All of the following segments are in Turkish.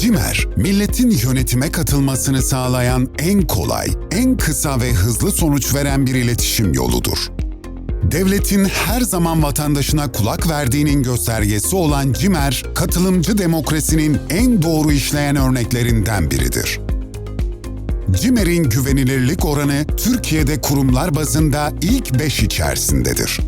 CİMER, milletin yönetime katılmasını sağlayan en kolay, en kısa ve hızlı sonuç veren bir iletişim yoludur. Devletin her zaman vatandaşına kulak verdiğinin göstergesi olan CİMER, katılımcı demokrasinin en doğru işleyen örneklerinden biridir. CİMER'in güvenilirlik oranı Türkiye'de kurumlar bazında ilk 5 içerisindedir.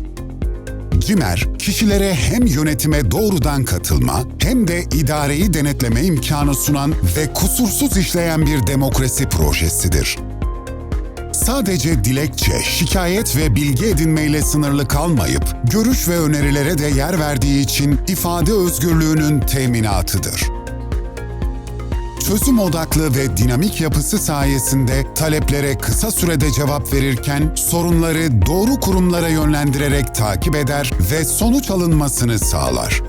CİMER, kişilere hem yönetime doğrudan katılma hem de idareyi denetleme imkanı sunan ve kusursuz işleyen bir demokrasi projesidir. Sadece dilekçe, şikayet ve bilgi edinmeyle sınırlı kalmayıp, görüş ve önerilere de yer verdiği için ifade özgürlüğünün teminatıdır. Çözüm odaklı ve dinamik yapısı sayesinde taleplere kısa sürede cevap verirken sorunları doğru kurumlara yönlendirerek takip eder ve sonuç alınmasını sağlar.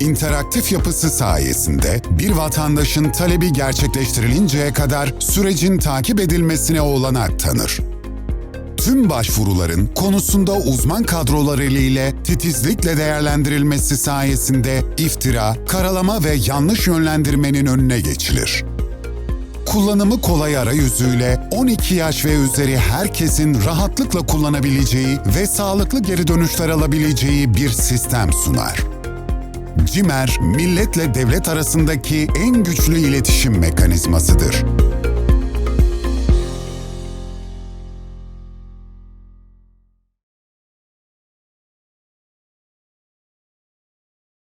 İnteraktif yapısı sayesinde bir vatandaşın talebi gerçekleştirilinceye kadar sürecin takip edilmesine olanak tanır. Tüm başvuruların konusunda uzman kadroları ile titizlikle değerlendirilmesi sayesinde iftira, karalama ve yanlış yönlendirmenin önüne geçilir. Kullanımı kolay arayüzüyle 12 yaş ve üzeri herkesin rahatlıkla kullanabileceği ve sağlıklı geri dönüşler alabileceği bir sistem sunar. CİMER, milletle devlet arasındaki en güçlü iletişim mekanizmasıdır.